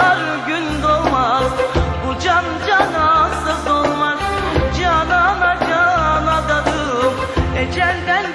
doğar gün doğmaz Bu can cana dolmaz. Canana canadadım Ecelden